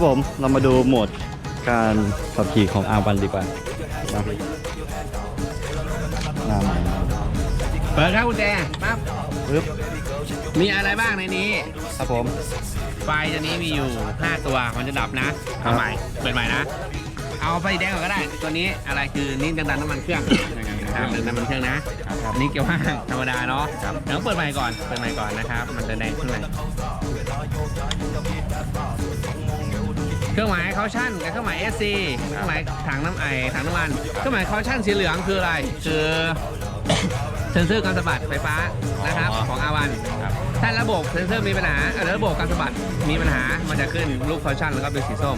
โอเคครับผม เรามาดูโหมดการขับขี่ของ R1 ดีกว่านะหน้าใหม่นะเปิดครับกุญแจปั๊บปึ๊บมีอะไรบ้างในนี้ ครับผม ไฟตัวนี้มีอยู่ 5 ตัว มันจะดับนะ ครัเอาบใหม่ เปิดใหม่นะ เอาไฟแดงก่อนก็ได้ ตัวนี้อะไรคือนี่ดันน้ำมันเครื่องนะครับดันน้ำมันเครื่องนะอันนี้เกี่ยวว่างธรรมดาเนาะเดี๋ยวเปิดใหม่ก่อน เปิดใหม่ก่อนนะครับ มันจะแดงขึ้นเลย เครื่องหมายคาชั่นกับเครื่องหมาย SC เครื่องหมายถังน้ำไอถังน้ำมัน เครื่องหมายคาชั่นสีเหลืองคืออะไร คือเซ็นเซอร์การสะบัดไฟฟ้านะครับของอาวันถ้าระบบเซ็นเซอร์มีปัญหาเอ่อระบบการสะบัดมีปัญหา มันจะขึ้นลูกคอชั่นแล้วก็เป็นสีส้ม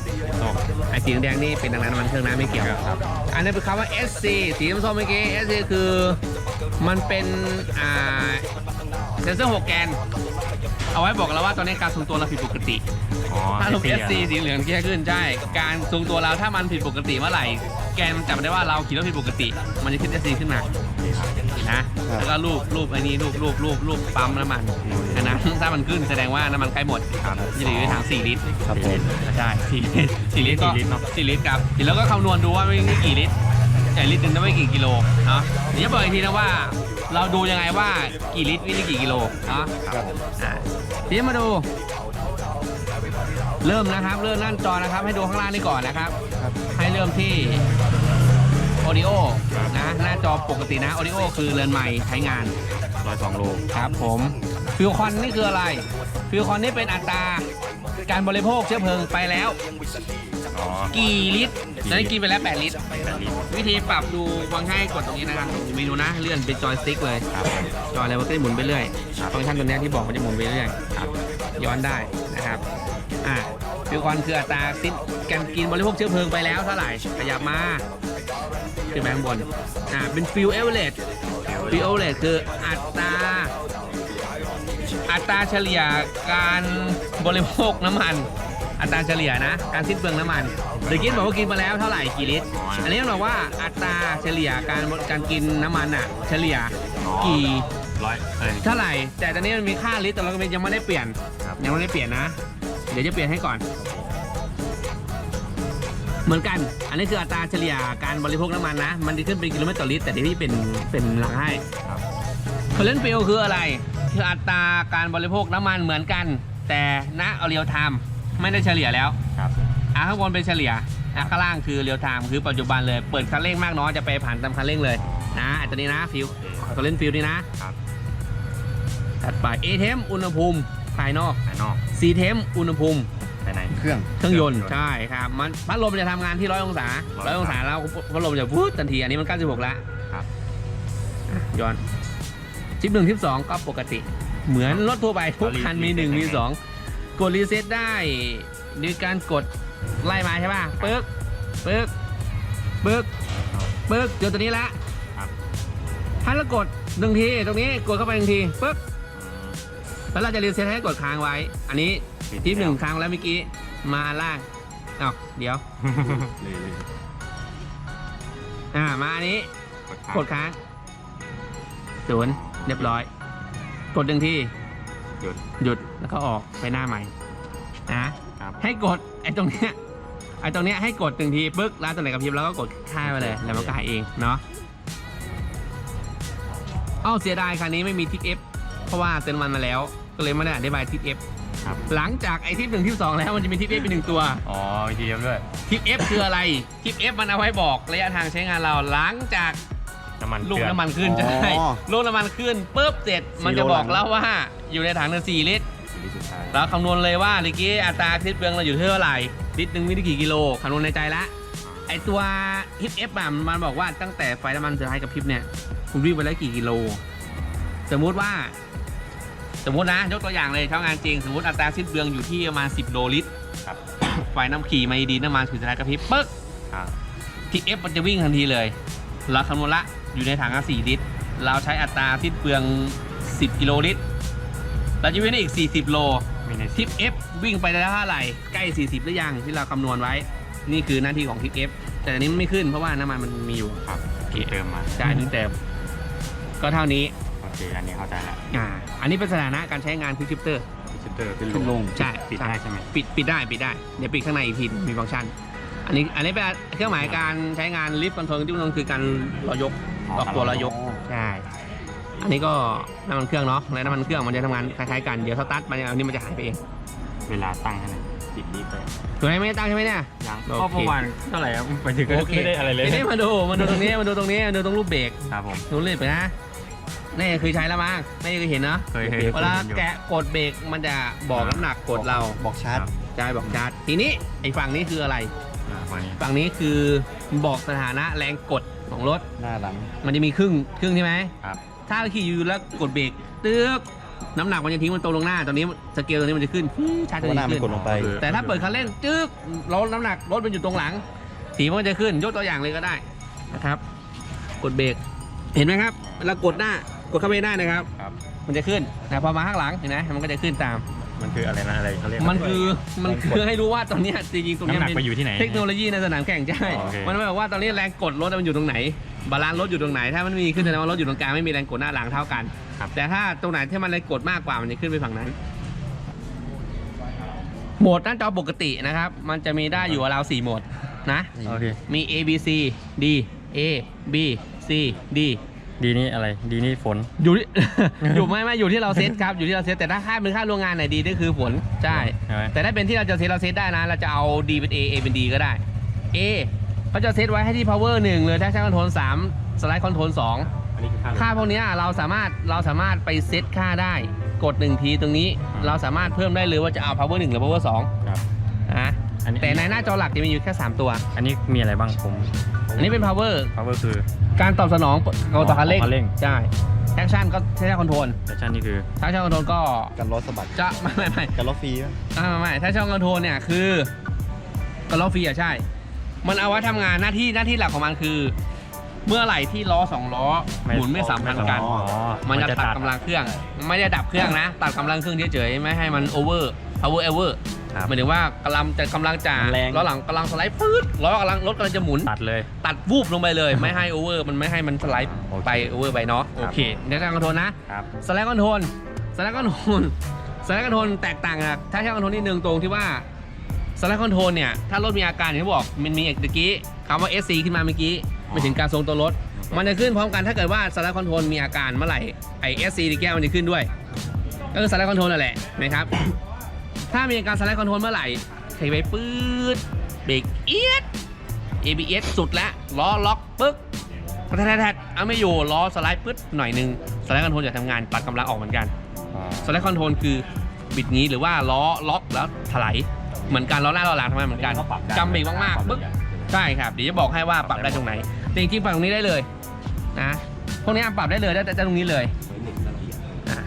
ไอ้สีแดงนี่เป็นดังนั้นมันเครื่องน้ำไม่เกี่ยวครับ อันนี้เป็นคำว่า SC สีส้มๆเมื่อกี้ SC คือมันเป็นอ่าเซ็นเซอร์หกแกน เอาไว้บอกเราว่าตอนนี้การทรงตัวเราผิดปกติ ถ้าลง SC สีเหลืองแค่ขึ้นใช่การทรงตัวเราถ้ามันผิดปกติเมื่อไหร่ แกนมันจับได้ว่าเราขี่รถผิดปกติ มันจะขึ้น SC ขึ้นมานะแล้วก็รูปรูปไอ้นี้รูปรูปรูปรูปปั๊มน้ำมันอันนั้นถ้ามันขึ้นแสดงว่าน้ำมันใกล้หมดครับจะเหลือถัง4ลิตรครับผมใช่สี่ลิตรสี่ลิตรก็สี่ลิตรครับแล้วก็คำนวณดูว่าไม่กี่ลิตรแต่ลิตรหนึงได้ไม่กี่กิโลเนาะเดี๋ยวบอกอีกทีนะว่าเราดูยังไงว่ากี่ลิตรวิ่งได้กี่กิโลเนาะครับอะทีนี้มาดู เริ่มนะครับ เริ่มนั่นจอนะครับ ให้ดูข้างล่างนี่ก่อนนะครับครับ ให้เริ่มที่ออดิโอนะหน้าจอปกตินะออดิโอคือเรือนใหม่ใช้งานร้อยสองโลครับผมฟิวคอนนี่คืออะไรฟิวคอนนี่เป็นอัตราการบริโภคเชื้อเพลิงไปแล้ว อ๋อกี่ลิตรตอนนี้กินไปแล้ว 8 ลิตรแปดลิตรวิธีปรับดูฟังก์ชันให้กดตรงนี้นะครับเมนูนะเลื่อนเป็นจอยสติ๊กเลย ครับจอยอะไรมันก็จะหมุนไปเรื่อยครับ ฟังก์ชันตัวเนี้ยที่บอกมันจะหมุนไปเรื่อยครับย้อนได้นะครับ อ่าฟิวคอนคืออัตราสิ้นการกินบริโภคเชื้อเพลิงไปแล้วเท่าไหร่ขยับมาขึ้นไปข้างบนอ่าเป็นฟิวเอเวอเรสฟิวเอเวอเรสคืออัตราอัตราเฉลี่ยการบริโภคน้ำมันอัตราเฉลี่ยนะ การสิ้นเปลืองน้ำมันเดี๋ยวกินบอกว่ากินมาแล้วเท่าไหร่กี่ลิตร อันนี้บอกว่าอัตราเฉลี่ยการการกินน้ำมันอะ เฉลี่ยกี่ร้อยเออเท่าไหร่ แต่ตอนนี้มันมีค่าลิตรแต่เราก็ยังไม่ได้เปลี่ยนครับยังไม่ได้เปลี่ยนนะ เดี๋ยวจะเปลี่ยนให้ก่อน เหมือนกัน อันนี้คืออัตราเฉลี่ยการบริโภคน้ำมันนะ มันจะขึ้นเป็นกิโลเมตรต่อลิตร แต่ที่พี่เป็นเป็นหลังให้ครับเคอร์เรนต์ฟิลคืออะไร คืออัตราการบริโภคน้ำมันเหมือนกัน แต่ณเอาเรียวไทม์ไม่ได้เฉลี่ยแล้วครับอะข้างบนเป็นเฉลี่ยอะข้างล่างคือเรียวไทม์คือปัจจุบันเลย เปิดคันเร่งมากน้อยจะไปผ่านตามคันเร่งเลยนะไอัตัวนี้นะฟิลเคอร์เรนต์ฟิลนี่นะครับ ถัดไป A เทมอุณหภูมิ ภายนอกภายนอก C เทมอุณหภูมิภายในเครื่องเครื่องยนต์เครื่องยนต์ใช่ครับมันพัดลมจะทำงานที่ร้อยองศาร้อยองศาแล้วพัดลมจะวูดทันทีอันนี้มัน 96แล้วครับอะย้อนชิปหนึ่งชิปสองก็ปกติ เหมือนรถทั่วไปทุกคันมีหนึ่งมีสองกดรีเซ็ตได้ด้วยการกดไล่มาใช่ป่ะปึ๊กปึ๊กปึ๊กปึ๊กเจอตัวนี้ละครับถ้าเรากดหนึ่งทีตรงนี้กดเข้าไปหนึ่งทีปึ๊กอืม แล้วเราจะรีเซ็ตให้กดค้างไว้ อันนี้ปิดทิปหนึ่งแล้วค้างแล้วเมื่อกี้ มาล่างอ้าวเดี๋ยว เลยเลยอ่า มาอันนี้ กดค้างกดค้างศูนย์เรียบร้อย กดหนึ่งทีหยุด หยุด แล้วก็ออกไปหน้าใหม่ นะครับให้กดไอ้ตรงเนี้ย ไอ้ตรงเนี้ยให้กดหนึ่งทีปึ๊กแล้วตัวไหนกระพริบแล้วก็กดค่าไปเลย แล้วมันก็หายเอง เนาะเอ้าเสียดายคันนี้ไม่มีทิป F เพราะว่าเติมน้ำมันมาแล้ว ก็เลยไม่ได้อธิบายทิป F ครับ หลังจากไอ้ทิปหนึ่งทิปสองแล้วมันจะมีทิป F เป็นหนึ่งตัว อ๋อวิธีเดียวด้วย ทิป F คืออะไร ทิป F มันเอาไว้บอกระยะทางใช้งานเราหลังจากน้ำมันลูกเดือดน้ำมันขึ้นอ๋อใช่ลูกน้ำมันขึ้นปุ๊บเสร็จ มันจะบอกแล้วว่าอยู่ในถังหนึ่งสี่ลิตรลิตรสุดท้ายเราคำนวณเลยว่าเมื่อกี้อัตราสิ้นเปลืองเราอยู่ที่เท่าไหร่ลิตรหนึ่งมีได้กี่กิโลคำนวณในใจละไอตัวฮิปเอฟอะมันบอกว่าตั้งแต่ไฟน้ำมันสุดท้ายกับพริบเนี่ยคุณวิ่งไปแล้วกี่กิโล สมมุติว่า สมมตินะยกตัวอย่างเลยใช้งานจริง สมมติอัตราสิ้นเปลืองอยู่ที่ประมาณ 10 โลลิตรครับ ไฟน้ำขี่มาดีๆน้ำมันสุดท้ายกับพริบปึ๊กครับทีเอฟมันจะวิ่งทันทีเลยเราคำนวณละอยู่ในถังละ4ลิตร เราใช้อัตราสิ้นเปลือง 10 กิโลลิตรเราจะวิ่งได้อีก 40 โลมีในทิป F วิ่งไปได้เท่าไหร่ ใกล้ 40 หรือยังที่เราคำนวณไว้ นี่คือหน้าที่ของทิป F แต่อันนี้มันไม่ขึ้นเพราะว่าน้ำมันมันมีอยู่ครับที่เติมมาจ่ายถึงเต็มก็เท่านี้โอ เคอันนี้เข้าใจแล้วอ่าอันนี้เป็นสถานะการใช้งานควิกชิปเตอร์ ชิตเตอร์ขึ้นขึ้นลลงงใช่ปิดใช่ได้ใช่ไหมปิดปิดได้ปิดได้เดี๋ยวปิดข้างในอีกทีมีฟังก์ชัน อันนี้อันนี้เป็นเครื่องหมายการใช้งานลิฟต์คอนโทรลที่มันคือการเรายก ออกตัวเรายก ใช่ อันนี้ก็น้ำมันเครื่องเนาะและน้ำมันเครื่องมันจะทำงานคล้ายๆกัน เดี๋ยวสตาร์ทไปอันนี้มันจะหายไปเองเวลาตั้งให้หน่อยปิดนี้ไปถูกไหมไม่ได้ตั้งใช่ไหมเนี่ย ยังโอเค ก็ประมาณเท่าไหร่ครับไปถึงก็โอเคไม่ได้อะไรเลย ทีนี้มาดูมาดูตรงนี้มาดูตรงนี้มาดูตรงรูปเบรกครับผม ดูรูปเบรกนะ นี่เคยใช้แล้วมั้งนี่เคยเห็นเนาะเคยเคยเวลาแกะกดเบรกมันจะบอกน้ำหนักกดเราบอกชาร์จใช่บอกชาร์จทีนี้ไอ้ฝั่งนี้คืออะไรอ่าวันนี้ฝั่งนี้คือบอกสถานะแรงกดของรถหน้าหลัง มันจะมีครึ่งครึ่งใช่ไหมครับถ้าเราขี่อยู่แล้วกดเบรกตึ๊กน้ำหนักมันจะทิ้งมันตรงลงหน้า ตอนนี้สเกลตรงนี้มันจะขึ้นฟื้ชาร์จเพตัวราะหน้านี้มันขึ้นกดลงไปคือแต่ถ้าเปิดคันเร่งจึ๊กรถน้ำหนักรถมันอยู่ตรงหลัง สีมันก็จะขึ้นยกตัวอย่างเลยก็ได้นะครับ กดเบรกเห็นไหมครับเวลากดหน้า กดเข้าไปหน้านะครับ ครับ มันจะขึ้นแต่พอมาข้างหลังเห็นไหมมันก็จะขึ้นตาม มันคืออะไรนะอะไรเขาเรียก มันคือมันคือให้รู้ว่าตอนเนี้ยจริงๆตรงเนี้ยน้ำหนักเป็ไปอยู่ที่ไหนเทคโนโลยีในสนามแข่งใช่โอเค มันหมายความว่าตอนนี้แรงกดรถมันอยู่ตรงไหน บาลานซ์รถอยู่ตรงไหน ถ้ามันมีขึ้นแสดงว่ารถอยู่ตรงกลางไม่มีแรงกดหน้าหลังเท่ากันครับแต่ถ้าตรงไหนที่มันแรงกดมากกว่ามันจะขึ้นไปฝั่งนั้น โหมดหน้าจอปกตินะครับ มันจะมีได้อยู่ราว4โหมดนะ โอเค มี A B C D A B C D ดีนี่อะไร ดีนี่ฝน อยู่ที่ อยู่ไม่ไม่อยู่ที่เราเซตครับอยู่ที่เราเซตแต่ถ้าค่าเป็นค่าโรงงานไหนดีนี่คือผลใช่ใช่ไหม แต่ถ้าเป็นที่เราจะเซตเราเซตได้นะ เราจะเอา D เป็น A A เป็น D ก็ได้ A เขาจะเซตไว้ให้ที่ power 1เลยถ้าใช้คอนโทรล3สไลด์คอนโทรล2อันนี้คือค่าค่าพวกเนี้ยเราสามารถเราสามารถไปเซตค่าได้ กด1ทีตรงนี้เราสามารถเพิ่มได้เลยว่าจะเอา power 1หรือ power 2ครับ นะอันนี้แต่ในหน้าจอหลักจะมีอยู่แค่ 3 ตัว อันนี้มีอะไรบ้างผม อันนี้เป็น power power คือ การตอบสนองการต่อคันเร่งคันเร่ง ใช่ action ก็ใช้คอนโทรลแต่ชันนี่คือถ้าใช้คอนโทรลก็กันล้อสะบัดจะไม่ไม่ไม่ กันล้อฟรีไหมอ่าไม่ไม่ถ้าช่องคอนโทรลเนี่ยคือก็ล้อฟรีอะใช่ มันเอาไว้ทำงานหน้าที่หน้าที่หลักของมันคือ เมื่อไหร่ที่ล้อสองล้อหมุนไม่สัมพันธ์กัน อ๋อมันจะตัดกำลังเครื่อง ไม่ได้ดับเครื่องนะ ตัดกำลังเครื่องเฉยๆไม่ให้มันโอเวอร์ power over ครับหมายถึงว่ากำลังจะกำลังจะมันแรง ล้อหลังกำลังสไลด์ปื๊ดล้อกำลังรถกำลังจะหมุน ตัดเลย ตัดวูบลงไปเลย ไม่ให้โอเวอร์มันไม่ให้มันสไลด์โอเคไปโอเวอร์ไปเนาะโอเคในการคอนโทรลนะครับสไลด์คอนโทรลสไลด์คอนโทรลสไลด์คอนโทรลแตกต่างอะถ้าใช้คอนโทรลนิดนึงตรงที่ว่าสไลด์คอนโทรลเนี่ยถ้ารถมีอาการอย่างที่บอกมันมีเมื่อกี้คำว่า SC ขึ้นมาเมื่อกี้ไม่ถึงการทรงตัวรถ มันจะขึ้นพร้อมกันถ้าเกิดว่าสไลด์คอนโทรลมีอาการเมื่อไหร่ไอ SC ที่แก้วมันจะขึ้นด้วย ก็คือสไลด์คอนโทรลนั่นแหละนะครับ ถ้ามีอาการสไลด์คอนโทรลเมื่อไหร่ใส่ไปปื๊ดเบรกเอียด ABS สุดแล้วล้อล็อกปึ๊กแทดๆๆเอาไม่อยู่ล้อสไลด์ปึ๊ดหน่อยนึงสไลด์คอนโทรลจะทำงานปัดกำลังออกเหมือนกันสไลด์คอนโทรลคือบิดงี้หรือว่าล้อล็อกแล้วถลายเหมือนกันล้อหน้าล้อหลังทำงานเหมือนกันจำเบรกมากๆปึ๊กใช่ครับเดี๋ยวจะบอกให้ว่าปรับได้ตรงไหนแต่จริงๆปรับตรงนี้ได้เลยนะพวกนี้ปรับได้เลยได้ได้ตรงนี้เลยอะ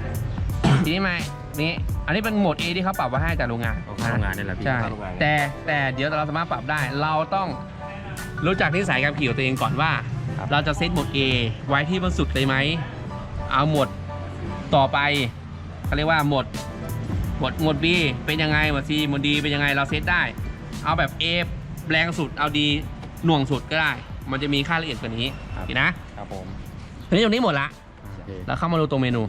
ทีนี้มานี่ อันนี้เป็นโหมด A ที่เขาปรับไว้ให้จากโรงงานเอาเข้าโรงงานนี่แหละพี่ใช่เข้าโรงงานแต่แต่เดี๋ยวเราสามารถปรับได้ เราต้องรู้จักนิสัยการขี่ของตัวเองก่อนว่า ครับ เราจะเซตโหมด A ไว้ที่บนสุดเลยไหมเอาโหมดต่อไปเขาเรียกว่าโหมดโหมดโหมด B เป็นยังไงโหมด C โหมด D เป็นยังไงเราเซตได้ เอาแบบ A แรงสุดเอา D หน่วงสุดก็ได้ มันจะมีค่าละเอียดกว่านี้โอเคนะ ครับผมทีนี้ตรงนี้หมดละ โอเค แล้วเข้ามาดูตรงเมนู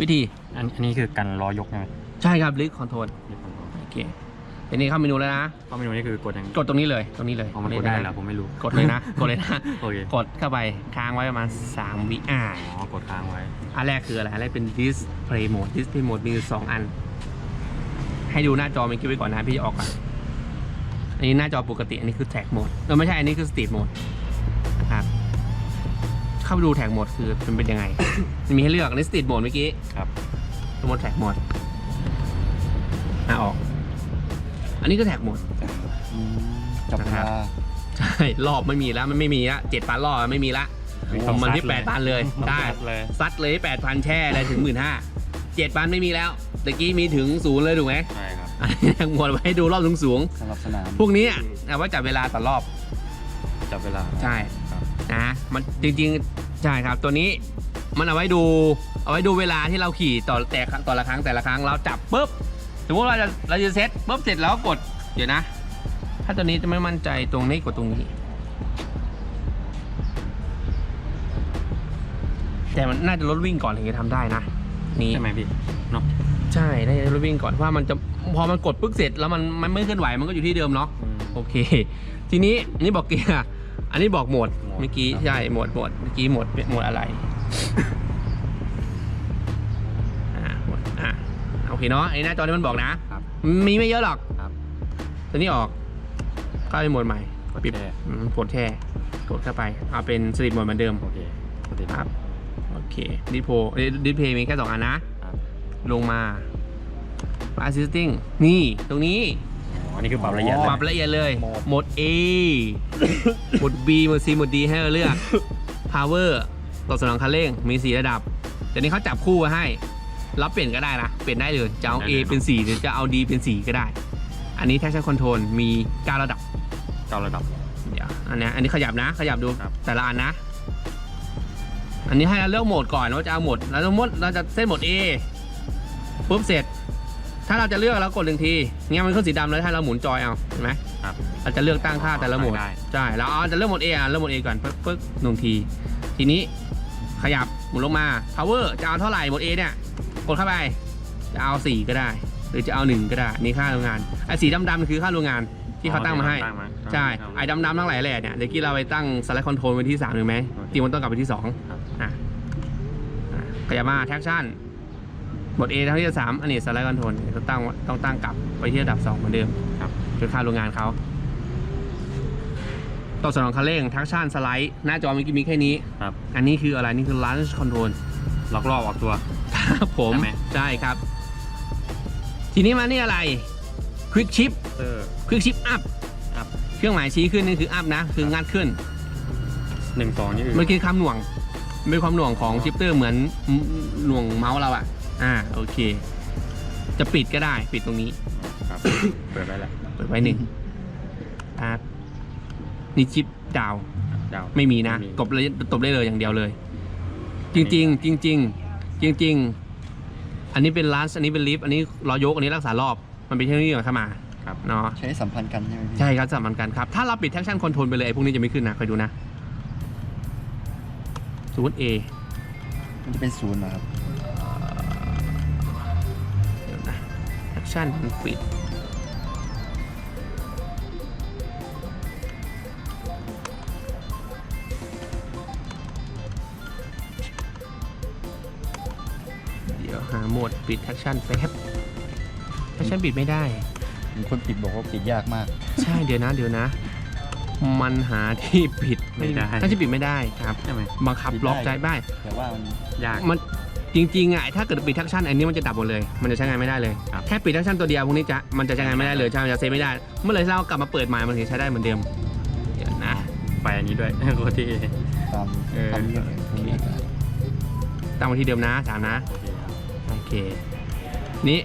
วิธี อันอันนี้คือกันล้อยกใช่ไหมใช่ครับลิ c คอนโทรลโอเคทีนี้เข้าเมนูแล้วนะเข้าเมนูนี่คือกดยังกดตรงนี้เลยตรงนี้เลยอ๋อมันกดได้เหรอผมไม่รู้กดเลยนะกดเลยนะโอเคกดเข้าไปค้างไว้ประมาณ3วิอ่าอ๋อกดค้างไว้อันแรกคืออะไรอันแรกเป็น display mode display mode มีอยู่สองอัน ให้ดูหน้าจอเมื่อกี้ไว้ก่อนนะพี่จะออกก่อนอันนี้หน้าจอปกติอันนี้คือ tag mode เออไม่ใช่อันนี้คือ speed mode นะครับเข้าไปดู tag mode คือมันเป็นยังไงมันมีให้เลือกอันนี้ speed mode เมื่อกี้ครับ ตัว mode tag mode อะออก อันนี้ก็ tag mode จับเวลา ใช่ รอบไม่มีแล้วมันไม่มีละเจ็ดพันรอบไม่มีละต้องมันที่ซัดเลยแปดพันเลยต้องได้ซัดเลยซัดเลยแปดพันแช่เลยถึงหมื่นห้าเจ็ดพันไม่มีแล้วตะกี้มีถึงศูนย์เลยถูกไหมใช่ครับอันนี้ยังหมดไว้ให้ดูรอบสูงสูงสำหรับสนามๆพวกนี้อะเอาไว้จับเวลาต่อรอบ จับเวลา ใช่ครับนะมันจริงๆ ใช่ครับตัวนี้มันเอาไว้ดู เอาไว้ดูเวลาที่เราขี่ต่อแต่ต่อละครั้งแต่ละครั้งเราจับปุ๊บสมมติเราจะเราจะเซตปุ๊บเสร็จแล้วก็กดเดี๋ยวนะ ถ้าตัวนี้จะไม่มั่นใจตรงนี้กดตรงนี้ แต่มันน่าจะลดวิ่งก่อนถึงจะทำได้นะนี่ใช่ไหมพี่เนาะใช่ได้รถวิ่งก่อนเพราะว่ามันจะพอมันกดปึ๊กเสร็จแล้วมันมันไม่เคลื่อนไหวมันก็อยู่ที่เดิมเนาะอืมโอเค ทีนี้อันนี้บอกเกียร์อันนี้บอกโหมดโหมดเมื่อกี้ครับใช่โหมดโหมดเมื่อกี้โหมดโหมดอะไร โอเคเนาะไอ้หน้าจอที่มันบอกนะ ครับ มีไม่เยอะหรอกครับ ตัวนี้ออกก็เป็นโหมดใหม่กดปิดแช่อืมกดแช่กดเข้าไป เอาเป็นสลิปโหมดเหมือนเดิม โอเคกดติดครับโอเคดิสโพดิสเพย์มีแค่สองอันนะ ครับ ลงมา assisting นี่ตรงนี้ อ๋ออันนี้คือปรับละเอียดปเลยรับละเอียดเลย โหมด โหมด A โหมด B โหมด C โหมด D ให้เราเลือก power ตอบสนองคันเร่งมี 4 ระดับ แต่นี้เขาจับคู่ไว้ให้เราเปลี่ยนก็ได้นะ เปลี่ยนได้เลย จะเอา A เป็น4หรือจะเอา D เป็น4ก็ได้ อันนี้ traction control มี 9 ระดับ เก้าระดับ เดี๋ยวอันเนี้ยอันนี้ขยับนะ ขยับดูครับ แต่ละอันนะ อันนี้ให้เราเลือกโหมดก่อนว่าจะเอาโหมดเราสมมติเราจะเส้นโหมด A ปุ๊บเสร็จ ถ้าเราจะเลือกเรากดหนึ่งทีเนี่ยมันขึ้นสีดำแล้วให้เราหมุนจอยเอาเห็นไหมครับ เราจะเลือกตั้งค่าแต่ละโหมด ได้ ใช่แล้วเอาจะเลือกโหมด A อะเลือกโหมด A ก่อนปึ๊กปึ๊กหนึ่งที ทีนี้ขยับหมุนลงมา power จะเอาเท่าไหร่โหมด A เนี่ย กดเข้าไปจะเอา4ก็ได้ หรือจะเอา1ก็ได้นี่ค่าโรงงานไอ้สีดำๆคือค่าโรงงานที่เขาตั้งมาให้ตั้งมาใช่ตั้งมาไอ้ดำๆทั้งหลายแหล่เนี่ยเดี๋ยวกี้เราไปตั้งสไลด์คอนโทรลไว้ที่3ถูกไหมโอเคจริงมันต้องกลับไปที่2ครับอะอะขยับมาแท็กชั่นบท A ทั้งที่สามอันนี้สไลด์คอนโทรลต้องตั้งต้องตั้งกลับไปที่ระดับ 2 เหมือนเดิมครับคือค่าโรงงานเขาตอบสนองคันเร่งแท็กชั่นสไลด์หน้าจอเมื่อกี้มีแค่นี้ครับอันนี้คืออะไรนี่คือ launch control ล็อกรอบออกตัว ครับผมใช่ไหม ใช่ครับ ทีนี้มานี่อะไร quick shift เตอร์ quick shift up อัพเครื่องหมายชี้ขึ้นนี่คือ up นะ คืองัดขึ้น หนึ่งสองนี่คือมันคือความหน่วงมันเป็นความหน่วงของชิปเตอร์เหมือนหน่วงเมาส์เราอะอ่า โอเค จะปิดก็ได้ ปิดตรงนี้ ครับ เปิดไว้แล้วเปิดไว้หนึ่งครับนี่ชิปดาว ดาว ไม่มีนะไม่มีตบเลยตบได้เลยอย่างเดียวเลย จริงๆจริงๆ จริง ๆ อันนี้เป็นลันอันนี้เป็นลิฟต์อันนี้ล้อยกอันนี้รักษารอบมันเป็นเทคโนโลยีของเข้ามาครับเนาะใช้สัมพันธ์กันใช่ไหมพี่ใช่ครับสำคัญครับ ถ้าเราปิด traction control ไปเลยไอ้พวกนี้จะไม่ขึ้นนะคอยดูนะสมมติ A มันจะเป็นศูนย์เหรอครับเดี๋ยวนะแอคชั่นมันปิด โหมดปิดแอคชั่นแป๊บแอคชั่นปิดไม่ได้ มีคนปิดบอกว่าปิดยากมาก ใช่เดี๋ยวนะเดี๋ยวนะ มันหาที่ปิดไม่ได้ถ้าที่ปิดไม่ได้ครับใช่ไหมบังคับปิดได้ล็อกใจได้แต่ว่ามันยากมันจริงๆอะถ้าเกิดปิดทักชั่นอันนี้มันจะดับหมดเลย มันจะใช้งานไม่ได้เลยครับแค่ปิดทักชั่นตัวเดียวพวกนี้จะมันจะใช้งานไม่ได้เลยใช่มันจะเซฟไม่ได้ เมื่อไหรเรากลับมาเปิดใหม่มันถึงใช้ได้เหมือนเดิมเดี๋ยวนะ ไปอันนี้ด้วยโคตรที่ตามเออตามเรื่องพวกนี้ก็ตั้งไว้ที่เดิมนะถามนะ นี่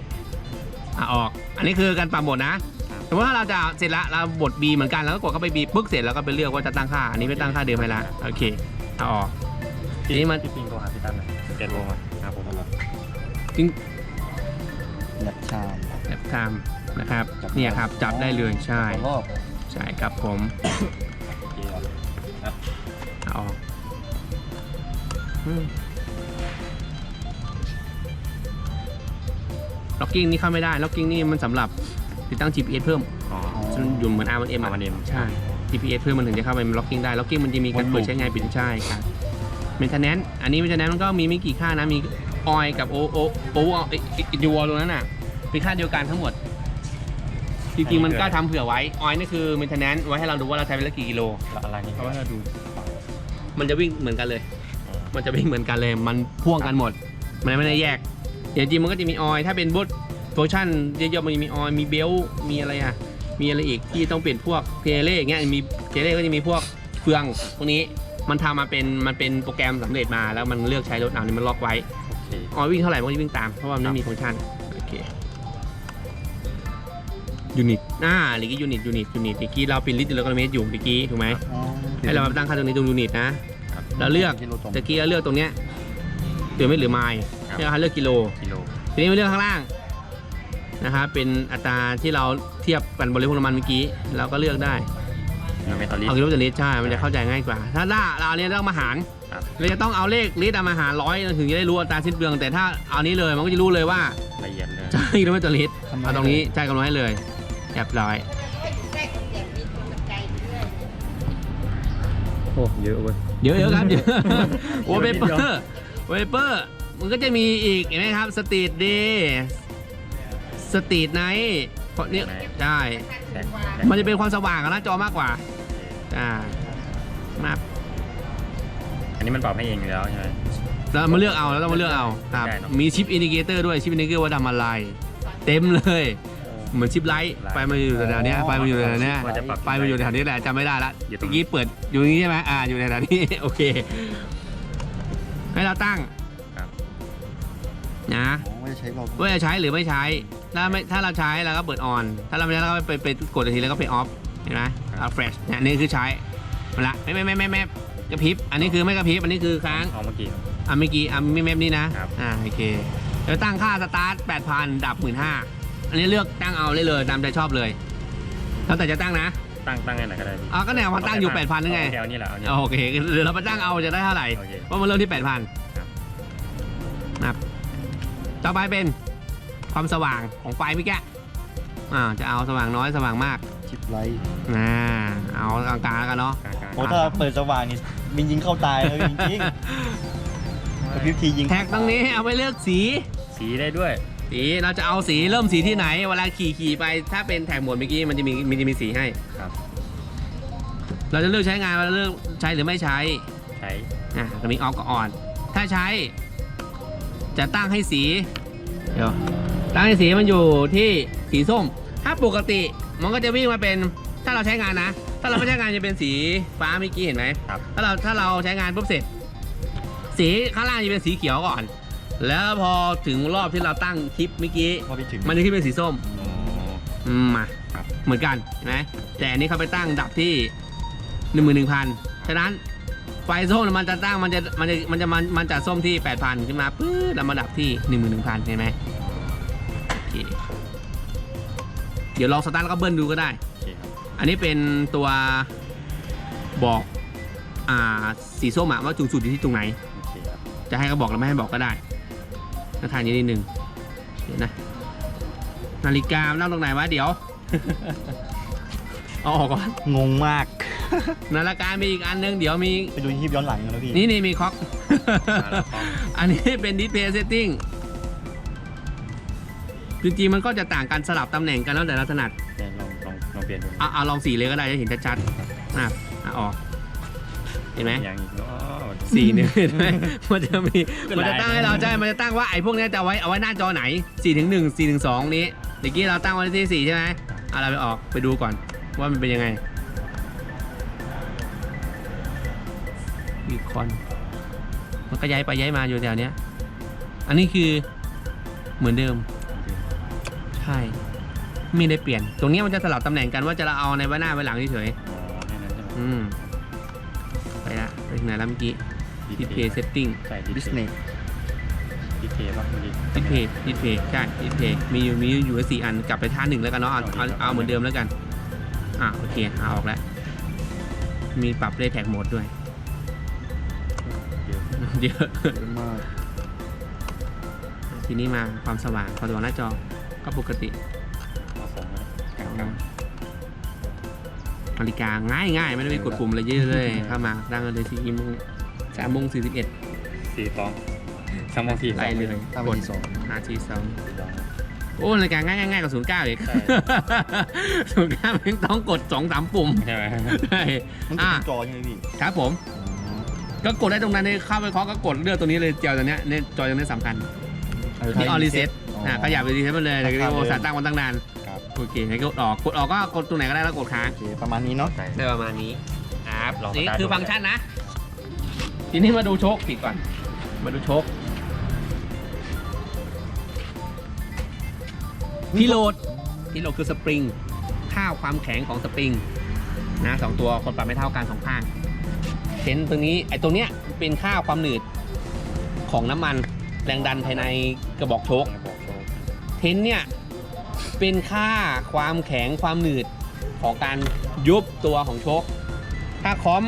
อะออก อันนี้คือการปรับโหมดนะครับสมมติว่าเราจะเสร็จละเราบท B เหมือนกันแล้วก็กดเข้าไป B ปึ๊กเสร็จแล้วก็ไปเลือกว่าจะตั้งค่า อันนี้ไม่ตั้งค่าเดิมให้ละโอเคเอาออก ทีนี้มันพี่ปิงโทรหาพี่ตั้มหน่อยเจ็ดโมงอะครับผมจริงแลบชามแบบไทม์นะครับจับได้เนี่ยครับจับได้เลยใช่รอบใช่ครับผมโอเคครับเอาออก ล็อกกิ้งนี่เข้าไม่ได้ล็อกกิ้งนี่มันสำหรับติดตั้ง GPS เพิ่มอ๋อมันอยู่เหมือน R 1 M อะ R1M ใช่ GPS เพิ่มมันถึงจะเข้าไปล็อกกิ้งได้ล็อกกิ้งมันจะมีการเปิดใช้งานปิดใช่ครับเมนเทนแนนอันนี้เมนเทนแนนมันก็มีไม่กี่ค่านะมีออยกับโอโอโอยูวอลตรงนั้นน่ะเป็นค่าเดียวกันทั้งหมด จริงๆมันก็ทำเผื่อไว้ออยนี่คือเมนเทนแนนไว้ให้เราดูว่าเราใช้ไปแล้วกี่กิโล แล้วอะไรนี่ เอาไว้ให้เราดู มันจะวิ่งเหมือนกันเลย มันจะวิ่งเหมือนกันเลย มันพ่วงกันหมด มันไม่ได้แยก เดี๋ยวจริงมันก็จะมีออยล์ถ้าเป็นบูทเวอร์ชันเยอะๆมันจะมีออยล์มีเบลต์มีอะไรอะมีอะไรอีกที่ต้องเปลี่ยนพวกเทเล่อย่างเงี้ยมีเทเล่ก็จะมีพวกเฟืองพวกนี้มันทำมาเป็นมันเป็นโปรแกรมสำเร็จมาแล้วมันเลือกใช้รถเอานี่มันล็อกไว้โอเคออยล์วิ่งเท่าไหร่มันก็จะวิ่งตามเพราะว่ามันไม่มีฟังก์ชันโอเคยูนิตอ่าหรือกี้ยูนิตยูนิตยูนิตเมื่อกี้เราเป็นลิตรกิโลเมตรอยู่เมื่อกี้ถูกไหมอ๋อให้เรามาตั้งค่าตรงนี้ตรงยูนิตนะครับเราเลือกกิโลตรงตะกี้เราเลือกตรงเนี้ยเดือนไม่หรือไมล์ ครับเนี่ยเราเลือกกิโลกิโลทีนี้มาเลือกข้างล่างนะครับเป็นอัตราที่เราเทียบกันบริโภคน้ำมันเมื่อกี้เราก็เลือกได้มันไม่ทอลิสเอากิโลต่อลิตรใช่ มันจะเข้าใจง่ายกว่า ถ้าล่าเราเนี่ยต้องมาหารครับเราจะต้องเอาเลขลิตรมาหารร้อยถึงจะได้รู้อัตราสิ้นเปลืองแต่ถ้าเอานี้เลยมันก็จะรู้เลยว่าละเอียดเลยใช่กิโลเมตรต่อลิตรเอาตรงนี้ใช่กันไว้เลยเรียบร้อยโอ้เยอะเว้ยเยอะเยอะครับเยอะโอ้เยเวอะนิดเปอเดียวร์เวเปอร์ มันก็จะมีอีกเห็นไหมครับสตรีทเดย์สตรีทไนท์นี่ใช่แตกมันจะเป็นความสว่างกับหน้าจอมากกว่าอ่ามาอันนี้มันปรับให้เองอยู่แล้วใช่ไหมแล้วมาเลือกเอาแล้วต้องมาเลือกเอาครับได้เนอะมีชิปอินดิเคเตอร์ด้วยชิปอินดิเคเตอร์ว่าทำอะไร เต็มเลยเหมือนชิปไลท์ไฟมันอยู่แถวๆเนี้ยไฟมันอยู่แถวๆเนี้ยว่าจะปรับไฟมันอยู่แถวนี้แหละจำไม่ได้ละอยู่ตรงเมื่อกี้เปิดอยู่อย่างนี้ใช่ไหมอ่าอยู่ในแถวนี้โอเค ให้เราตั้งครับ นะอ๋อไม่ได้ใช้เราว่าจะใช้หรือไม่ใช้ ถ้าไม่ถ้าเราใช้เราก็เปิดออน ถ้าเราไม่ใช้เราก็ไปไปกดอีกทีแล้วก็ไปออฟเห็นไหมเอาเฟรชเนี่ยนี่คือใช้มาละไม่ไม่ไม่ไม่ไม่กระพริบอันนี้คือไม่กระพริบอันนี้คือค้างเอาเมื่อกี้อะเมื่อกี้อะไม่แมปนี่นะครับอ่าโอเคแล้วตั้งค่าสตาร์ท8,000ดับ15,000อันนี้เลือกตั้งเอาเลยเลยตามใจชอบเลยแล้วแต่จะตั้งนะตั้งตั้งให้ไหนก็ได้พี่อะก็เนี่ยมันตั้งอยู่8,000นั่นไงเอาแค่เอานี่แหละเอานี่โอเคเดี๋ยวเราไปตั้งเอาจะได้เท่าไหร่โอเคว่ามันเริ่มที่8,000ครับนะครับ ต่อไปเป็นความสว่างของไฟเมื่อกี้อ่าจะเอาสว่างน้อยสว่างมากชิปไลท์อ่าเอากลางๆแล้วกันเนาะกลางๆโอ้ถ้าเปิดสว่างนี่มินยิงเข้าตายเลยจริงๆกระพริบทียิงแท็กตรงนี้เอาไปเลือกสี สีได้ด้วย สีเราจะเอาสีเริ่มสีที่ไหน เวลาขี่ขี่ไปถ้าเป็นแท็กโหมดเมื่อกี้มันจะมีมันจะมีสีให้ ครับ เราจะเลือกใช้งานเราเลือกใช้หรือไม่ใช้ ใช้อะตรงนี้ออฟกับออน ถ้าใช้ จะตั้งให้สี เดี๋ยว ตั้งให้สีมันอยู่ที่สีส้ม ถ้าปกติมันก็จะวิ่งมาเป็น ถ้าเราใช้งานนะ ถ้าเราไม่ใช้งานจะเป็นสีฟ้าเมื่อกี้เห็นไหมครับ ถ้าเราถ้าเราใช้งานปุ๊บเสร็จ สีข้างล่างจะเป็นสีเขียวก่อน แล้วพอถึงรอบที่เราตั้งคลิปเมื่อกี้ พอไปถึงมันจะขึ้นเป็นสีส้มอ๋อ อืมมาครับ เหมือนกันเห็นไหมแต่อันนี้เขาไปตั้งดับที่หนึ่งหมื่นหนึ่งพันฉะนั้น ไฟส้มมันจะตั้งมันจะมันจะมันจะมันมันจะส้มที่แปดพันขึ้นมาปื๊ดแล้วมาดับที่หนึ่งหมื่นหนึ่งพันเห็นไหมโอเคเดี๋ยวลองสตาร์ทแล้วก็เบิ้ลดูก็ได้ โอเคครับอันนี้เป็นตัวบอกอ่าสีส้มอะว่าจุดจุดอยู่ที่ตรงไหน โอเคครับจะให้ก็บอกหรือไม่ให้บอกก็ได้นาทานนี้นิดนึงเดี๋ยวนะ นาฬิกานั่งตรงไหนวะเดี๋ยว เอาออกก่อน งงมาก นาฬิกามีอีกอันนึง เดี๋ยวมี ไปดูคลิปย้อนหลังกันแล้วพี่นี่นี่มีคล็อกมาแล้วครับอันนี้เป็นดิสเพย์เซตติ้งจริงๆมันก็จะต่างกันสลับตำแหน่งกันแล้วแต่ละถนัดเดี๋ยวลองลองลองเปลี่ยนดูเอาเอาลองสีเลยก็ได้จะเห็นชัดๆอะอะออก เห็นไหม อย่างอีกเนาะสีเนี่ยเห็นไหมมันจะมีก็มันหลาย จะตั้งให้เราใช่ มันจะตั้งว่าไอ้พวกเนี้ยจะเอาไว้เอาไว้หน้าจอไหน4ถึง1 4ถึง2นี้เมื่อกี้เราตั้งไว้ที่4ใช่ไหมเอาเราไปออกไปดูก่อนว่ามันเป็นยังไง อีกคนมันก็ย้ายไปย้ายมาอยู่แถวเนี้ย อันนี้คือเหมือนเดิม ใช่ ไม่ได้เปลี่ยน ตรงเนี้ยมันจะสลับตำแหน่งกันว่าจะเราเอาในไว้หน้าไว้หลังเฉยอ๋อแค่นั้นใช่ไหมๆอืมไปละไปถึงไหนแล้วเมื่อกี้ display setting ใช่ดิบิสสเนเนย์สดิสเพย์ป่ะเมื่อกี้ดิสเพย์ดิสเพย์ใช่ดิสเพย์มีอยู่มีอยู่สี่อันกลับไปท่าหนึ่งแล้วกันเนาะเอาเอาเอาเหมือนเดิมแล้วกัน อะโอเคเอาออกแล้ว มีปรับเลแท็กโหมดด้วย เยอะเดี๋ยวเยอะมากทีนี้มาความสว่างความสว่างหน้าจอก็ปกติเอาสองนะกลางกลางนาฬิกาง่ายง่ายไม่ได้ไปกดปุ่มอะไรเยอะเลยเข้ามาตั้งเลยสี่โมงสามโมงสี่สิบเอ็ดสี่สองสามโมงสี่สองไล่เลยตามกไปดที่สองห้าสี่สองสี่สองโอ้นาฬิกาง่ายง่ายง่ายกว่าศูนย์เก้าอีกใช่ศูนย์เก้ามันต้องกดสองสามปุ่มใช่ไหมใช่มันอะเป็นจอใช่ไหมพี่ครับผม ก็กดได้ตรงนั้นเลยเข้าไปเคาะก็กดเลือกตัวนี้เลยจอยตัวเนี้ยเนี่ยจอยตัวนี้สำคัญนี่ออรีเซ็ตอะขยับไปรีเซ็ตมันเลยแต่ก็โอสัตตั้งมันตั้งนานครับ โอเคให้กดออกกดออกก็กดตรงไหนก็ได้แล้วกดค้างโอเคประมาณนี้เนาะใช่ได้ประมาณนี้ครับลองนี่สตาร์ทคือดูฟังก์ชันนะ ทีนี้มาดูโชคผิดก่อน มาดูโชคที่โหลดที่โหลดคือสปริงค่าความแข็งของสปริงนะสองตัวคนปรับไม่เท่ากันสองข้าง เห็นตรงนี้ไอ้ตรงเนี้ยเป็นค่าความหนืดของน้ำมันแรงดันภายในกระบอกโชคบอกโชว์เทนเนี่ยเป็นค่าความแข็งความหนืดของการยุบตัวของโชคถ้าคอม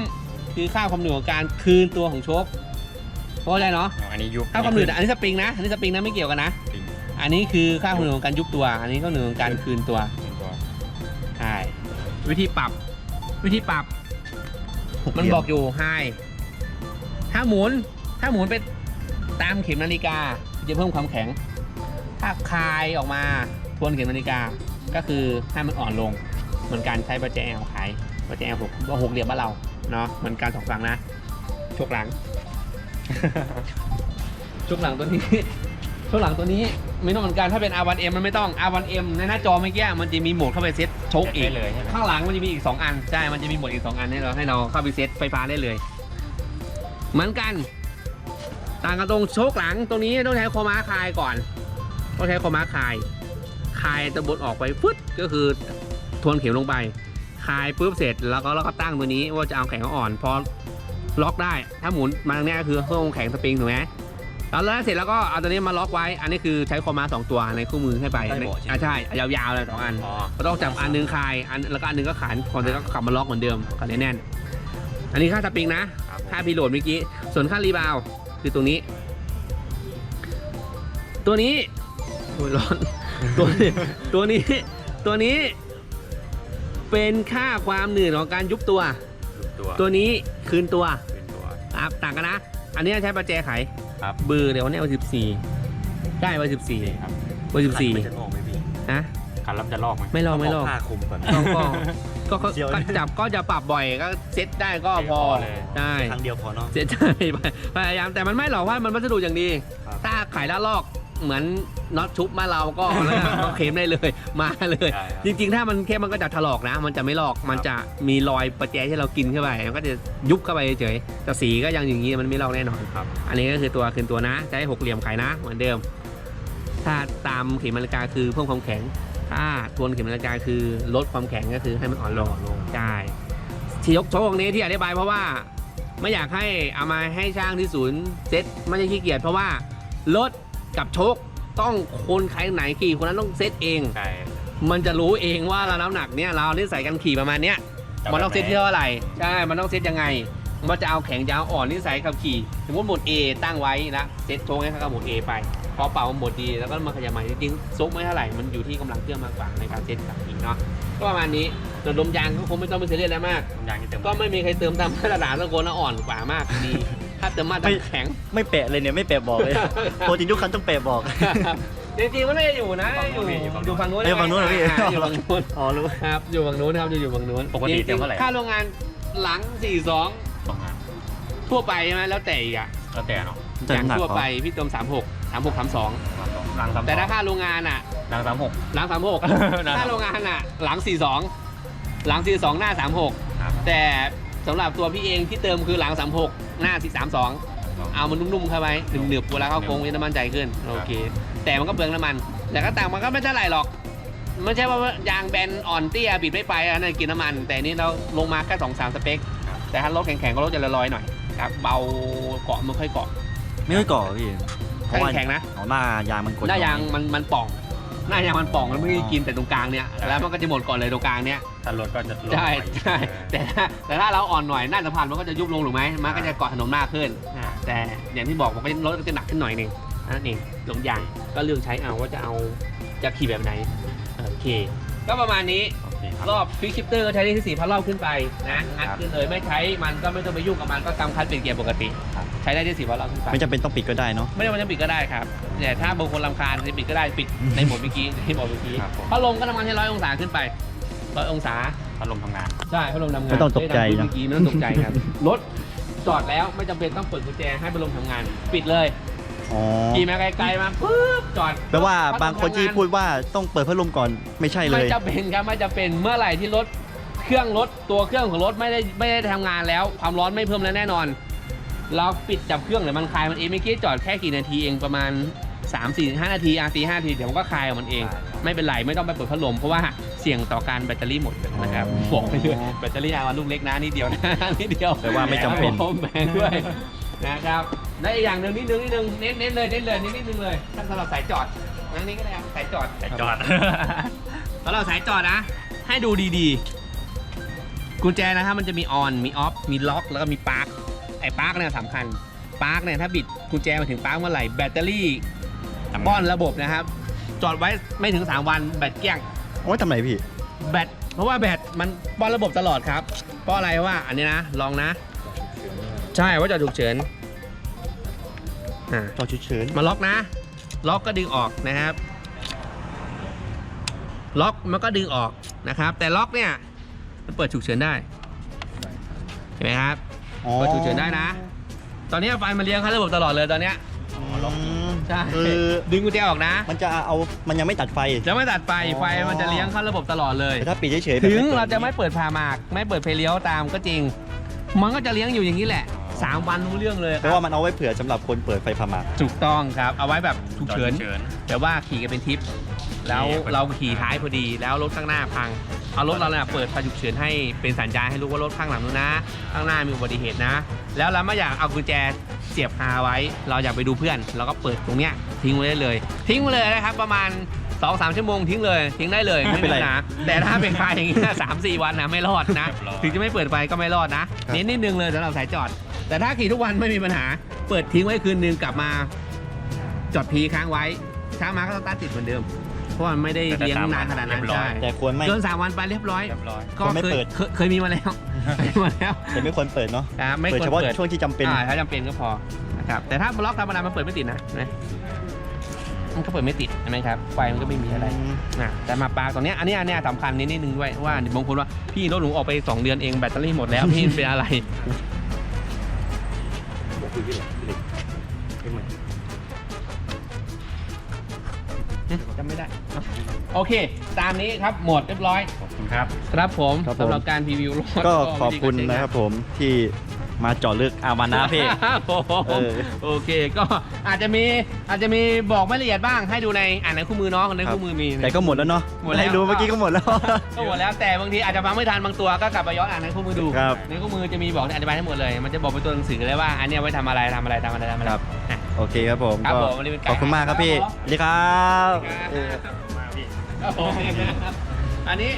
คือค่าความหนืดของการคืนตัวของโชคเพราะอะไรเนาะอ๋ออันนี้ยุบค่าความหนืดอันนี้สปริงนะอันนี้สปริงนะไม่เกี่ยวกันนะปริงอันนี้คือค่าความหนืดของการยุบตัว อันนี้ก็หนืดของการคืนตัวเป็นตัวใช่วิธีปรับวิธีปรับ มันบอกอยู่ไฮถ้าหมุน ถ้าหมุนไปตามเข็มนาฬิกา จะเพิ่มความแข็ง ถ้าคลายออกมาทวนเข็มนาฬิกา ก็คือให้มันอ่อนลง เหมือนการใช้ประแจแอลขายประแจแอลหกหกเหลี่ยมบ้านเรา เนาะ เหมือนการสองฝั่งนะชกหลัง ชกหลังตัวนี้ ชกหลังตัวนี้ไม่ต้องเหมือนกันถ้าเป็น R1M มันไม่ต้อง R1M ในหน้าจอเมื่อกี้มันจะมีโหมดเข้าไปเซ็ตชกอีก ได้เลยใช่ไหม ข้างหลังมันจะมีอีก 2 อัน ใช่ มันจะมีโหมดอีก 2 อันให้เราให้เราเข้าไปเซตไฟฟ้าได้เลย เหมือนกัน ต่างกันตรงโชคหลังตรงนี้ต้องใช้คอม้าคลายก่อน ต้องใช้คอม้าคลายคลายตะบนออกไปฟึดก็คือทวนเข็มลงไปคลายปุ๊บเสร็จแล้วก็แล้วก็ตั้งตัวนี้ว่าจะเอาแข็งเอาอ่อนพอล็อกได้ ถ้าหมุนมาทางเนี้ยก็คือเพิ่มแข็งสปริงถูกไหม แล้วแล้วเสร็จแล้วก็เอาตัวนี้มาล็อกไว้ อันนี้คือใช้คอม้าสองตัวในคู่มือให้ไปได้หมดใช่ไหม อะใช่ยาวๆเลยสองอัน อ๋อ ก็ต้องจับอันหนึงคลายอันแล้วก็อันหนึงก็ขานพอเสร็จก็กลับมาล็อกเหมือนเดิมกันแน่นๆอันนี้ค่าสปริงนะครับผมค่าพีโหลดเมื่อกี้ ส่วนค่ารีบาวด์คือตรงนี้ ตัวนี้โอ้ยร้อน ตัวนี้ตัวนี้ ตัวนี้ เป็นค่าความเหนื่อยของการยุบตัวยุบตัวตัวนี้คืนตัวเป็นตัวครับต่างกันนะ อันนี้ใช้ประแจไข ครับเบอร์เดี๋ยววันนี้เอาสิบสี่ได้เบอร์สิบสี่นี่ครับเบอร์สิบสี่มันจะออกไหมพี่นะคันรับจะลอกไหมไม่ลองไม่ลองเาผ้าคลุมก่อนก็ก็ก็เดี๋ยว ก็จับก็จะปรับบ่อยก็เซ็ตได้ก็พอเลย ได้ครั้งเดียวพอเนาะ เซ็ตได้พยายามแต่มันไม่หรอกว่ามันวัสดุอย่างดี ครับ ถ้าขายด้านลอก เหมือนน็อตชุบมาเราก็ก็เข็มได้เลย มาเลยใช่ครับ จริง ๆ ถ้ามันแค่มันก็จะถลอกนะ มันจะไม่ลอก มันจะมีรอยประแจที่เรากินเข้าไป มันก็จะยุบเข้าไปเฉยๆแต่สีก็ยังอย่างนี้มันไม่ลอกแน่นอน ครับ อันนี้ก็คือตัวคืนตัวนะจะให้หกเหลี่ยมไขนะ เหมือนเดิม ถ้าตามเข็มนาฬิกาคือเพิ่มความแข็ง ถ้าทวนเข็มนาฬิกาคือลดความแข็งก็คือให้มันอ่อนลงใช่ที่ยกโชว์ตรงนี้ที่อธิบายเพราะว่าไม่อยากให้เอามาให้ช่างที่ศูนย์เซ็ตไม่ใช่ขี้เกียจเพราะว่ารถ กับโชคต้องคนใครไหนขี่คนนั้นต้องเซ็ตเอง ใช่มันจะรู้เองว่าเราน้ำหนักเนี่ยเราที่ใส่กันขี่ประมาณเนี้ยมันต้องเซตที่เท่าไหร่ใช่ มันต้องเซตยังไงมันจะเอาแข็งจะเอาอ่อนนิสัยขับขี่สมมติโหมด A ตั้งไว้นะเซตโชว์ให้เขากับโหมด A ไปพอเป่าโหมดดีแล้วก็มาขยับใหม่จริงๆซุกไม่เท่าไหร่มันอยู่ที่กำลังเครื่องมากกว่าในการเซตขับขี่เนาะก็ประมาณนี้ส่วนลมยางก็คงไม่ต้องไปเสียเรียสอะไรมากยางที่เต็มก็ไม่มีใครเติมตามมาตรฐานตะโกนนะอ่อนกว่ามากดี ถ้าเติมมาตรฐานแข็ง ไม่แปะเลยเนี่ยไม่แปะบอกเลยปกติทุกคันต้องแปะบอก จริงๆมันไม่ได้อยู่นะ อยู่อยู่ฝั่งนู้นเอ้ยฝั่งนู้นเหรอพี่าอยู่ฝั่งนู้นอ๋อรู้ ครับ อยู่ฝั่งนู้นครับอยู่ฝั่งนู้นปกติเต็มเท่าไหร่ ค่าโรงงานหลัง 42สองงานทั่วไปใช่ไหมแล้วแต่อีกอะแล้วแต่เนาะจะอย่างหนักทั่วเหรอไปพี่เติม 36 36 32หลังสามแต่ถ้าค่าโรงงานอะหลังสามหก หลังหลัง36ถ้าโรงงานอะหลัง 42 หลัง 42 หน้า ครับ36 แต่ สำหรับตัวพี่เองที่เติมคือหลัง 36 หน้า32 เอามันนุ่มๆเข้าไปหนึบๆเวลาเข้าโค้งมันจะมั่นใจขึ้นโอเค แต่มันก็เปลืองน้ำมัน แต่ก็ต่างมันก็ไม่เท่าไหร่หรอกไม่ใช่ว่ายางแบนอ่อนเตี้ยบิดไม่ไปอันนั้นกินน้ำมัน แต่นี่เราลงมาแค่สองสามสเปค แต่ถ้ารถแข็งๆก็รถจะลอยๆหน่อยครับเบาเกาะไม่ค่อยเกาะไม่ค่อยก่อพี่เพราะว่าแข็งๆนะเอาหน้ายางมันกดหน้ายางมันมันป่อง หน้ายางมันป่องมันไม่ได้กินแต่ตรงกลางเนี่ยแล้วมันก็จะหมดก่อนเลยตรงกลางเนี่ยถ้ารถก็จะลงใช่ไปใช่แต่ถ้าแต่ถ้าเราอ่อนหน่อยหน้าสะพานมันก็จะยุบลงถูกไหมมันก็จะเกาะถนนมากขึ้น อ่าแต่อย่างที่บอกมันก็รถก็จะหนักขึ้นหน่อยหนึงนั่นเองลมยางก็เลือกใช้เอาว่าจะเอาจะขี่แบบไหนโอเค ก็ประมาณนี้โอเคค รับรอบฟิกชิปเตอร์ก็ใช้ได้ที่สี่พันรอบขึ้นไปนะงัดครับขึ้นเลยไม่ใช้มันก็ไม่ต้องไปยุ่งกับมันก็กำคันเปลี่ยนเกียร์ปกติครับใช้ได้ที่สี่พันรอบขึ้นไป ไม่จำเป็นต้องปิดก็ได้เนาะไม่ได้ว่าจะปิดก็ได้ครับแต่ถ้าบางคนรำคาญจะปิดก็ได้ปิดในโหมดเมื่อกี้ในโหมดเมื่อกี้ครับผมพัดลมก็ทำงานที่ร้อยองศาขึ้นไปร้อยองศาพัดลมทำงานใช่พัดลมทำงานไม่ต้องตกใจเมื่นะอกี้ไม่ต้องตกใจครับรถจอดแล้วไม่จำเป็นต้องเปิดกุญแจให้พัดลมทำงาน ปิดเลย อ๋อขี่มาไกลๆมาปุ๊บจอดแปลว่าพัดลมบางคนที่ทำงพูดว่าต้องเปิดพัดลมก่อนไม่ใช่เลไม่ยจำเป็นครับไม่จำเป็นเมื่อไหร่ที่รถเครื่องรถตัวเครื่องของรถไม่ได้ไม่ได้ทำงานแล้ว ความร้อนไม่เพิ่มแล้วแน่นอน เราปิดจับเครื่องเดี๋ยวมันคลายมันเองเมื่อกี้จอดแค่กี่นาทีเองประมาณ 3 4 5 นาทีอะสี่ห้านาทีเดี๋ยวมันก็คลายออกมันเองใช่ครับไม่เป็นไรไม่ต้องไปเปิดพัดลมเพราะว่าเสี่ยงต่อการแบตเตอรี่หมดนะครับอ๋อบอกไปเลยแบตเตอรี่อาลูกเล็กนะนิดเดียวนะนิดเดียวแปลว่าไม่จำเป็นครับผมแพงด้วยนะครับ และอีกอย่างหนึ่งนิดนึงนิดนึงเน้นเน้นเลยเน้นเลยนิดนิดนึงเลยท่านสำหรับสายจอดนั่งนี้ก็ได้ครับสายจอดแต่จอด สำหรับสายจอดนะ ให้ดูดีๆ กุญแจนะครับมันจะมีออนมีออฟมีล็อกแล้วก็มีปาร์คไอ้ปาร์คเนี่ยสำคัญปาร์คเนี่ยถ้าบิดกุญแจมาถึงปาร์คเมื่อไหร่แบตเตอรี่ทำงานป้อนระบบนะครับ จอดไว้ไม่ถึง 3 วันแบตเกลี้ยง โอ้ยทำไรพี่ แบตเพราะว่าแบตมันป้อนระบบตลอดครับ เพราะอะไรเพราะว่าอันนี้นะลองนะ ใช่ว่าจอดฉุกเฉิน อ่าจอฉุกเฉินมาล็อกนะ ล็อกก็ดึงออกนะครับ ล็อกมันก็ดึงออกนะครับ แต่ล็อกเนี่ยมันเปิดฉุกเฉินได้เห็นไหมครับอ๋อเปิดฉุกเฉินได้นะ ตอนนี้ไฟมันเลี้ยงเข้าระบบตลอดเลยตอนเนี้ยอืมใช่คือดึงกุญแจออกนะ มันจะเอา มันยังไม่ตัดไฟ จะไม่ตัดไฟอ๋อไฟมันจะเลี้ยงเข้าระบบตลอดเลย แต่ถ้าปิดเฉยๆแบบถึงปิดเราจะไม่เปิดพามาก ไม่เปิดไฟเลี้ยวตามก็จริง มันก็จะเลี้ยงอยู่อย่างนี้แหละ สามวันรู้เรื่องเลยคเพรับราะว่ามันเอาไว้เผื่อสำหรับคนเปิดไฟพามาถูกต้องครับ เอาไว้แบบฉุกจอดเฉินเฉินแต่ว่าขี่กันเป็นทริป แล้วนี่เป็นเราขี่ท้ายพอดีแล้วรถข้างหน้าพัง เอารถเราเนี่ยเปิดไฟฉุกเฉินให้เป็นสัญญาณให้รู้ว่ารถข้างหลังนู้นนะ ข้างหน้ามีอุบัติเหตุนะ แล้วเราไม่อยากเอากุญแจเสียบคาไว้ เราอยากไปดูเพื่อน เราก็เปิดตรงเนี้ยทิ้งไว้ได้เลย ทิ้งไว้เลยนะครับประมาณ2อสชั่วโมงทิ้งเลย ทิ้งได้เลยไม่ไม่เป็นมีไรปัญหาแต่ถ้าเป็นไฟอย่างเงี้ยสามสี่วันนะไม่รอดนะ เรียบร้อย ถึงจะไม่เปิดไฟก็ไม่รอดนะครับเน้นนิดนึงเลยสำหรับสายจอด แต่ถ้าขี่ทุกวันไม่มีปัญหา เปิดทิ้งไว้คืนนึงกลับมา จอดพีค้างไว้เช้ามาก็ต้องตั้งติดเหมือนเดิม เพราะว่ามันไม่ได้เลี้ยงนานขนาดนั้นเรียบร้อยใช่แต่ควรไม่เกินสามวันไปเรียบร้อย เรียบร้อย ก็คนไม่เคยเปิด เคยเคยมีมาแล้วเคยมีมาแล้วแต่ไม่ควรเปิดเนาะอ่าไม่เปิดควรเฉพาะเปิดช่วงที่จำเป็น อ่าถ้าจำเป็นก็พอนะครับแต่ถ้าบล็อกธรรมดามันเปิดไม่ติดนะเห็นะมันก็เปิดไม่ติดใช่ไหมครับไฟมันก็ไม่มีอะไรนะแต่มาปลาตอนเนี้ยอันเนี้ยอันเนี้ยสำคัญนิดนิดนึงด้วยว่าบางคนว่าพี่รถหนูออกไป 2 เดือนเองแบตเตอรี่หมดแล้ว พี่เป็นอะไร จำไม่ได้ โอเค ตามนี้ครับ หมดเรียบร้อย ขอบคุณครับ ครับผมครับผม สำหรับการรีวิวรถก็ขอบคุณนะครับผมที่ มาเจาะลึกอาวันนะพี่ ครับผมเออ โอเคก็อาจจะมีอาจจะมีบอกไม่ละเอียดบ้างให้ดูในอ่านในคู่มือเน้องในคู่มือมี แต่ก็หมดแล้วเนาะหมดแล้ว ให้ดูเมื่อกี้ก็หมดแล้ว ก็หมดแล้วแต่บางทีอาจจะฟังไม่ทันบางตัวก็กลับไปย้อนอ่านในคู่มือดูครับในคู่มือจะมีบอกอธิบายให้หมดเลย มันจะบอกเป็นตัวหนังสือเลยว่าอันเนี้ยไว้ทำอะไรทำอะไรทำอะไรทำอะไร ครับอะโอเคครับผมครับก็ผมวันนี้เป็นไก่ขอบคุณมากครับพี่ครับผม สวัสดีครับเออ ครับผมอันนี้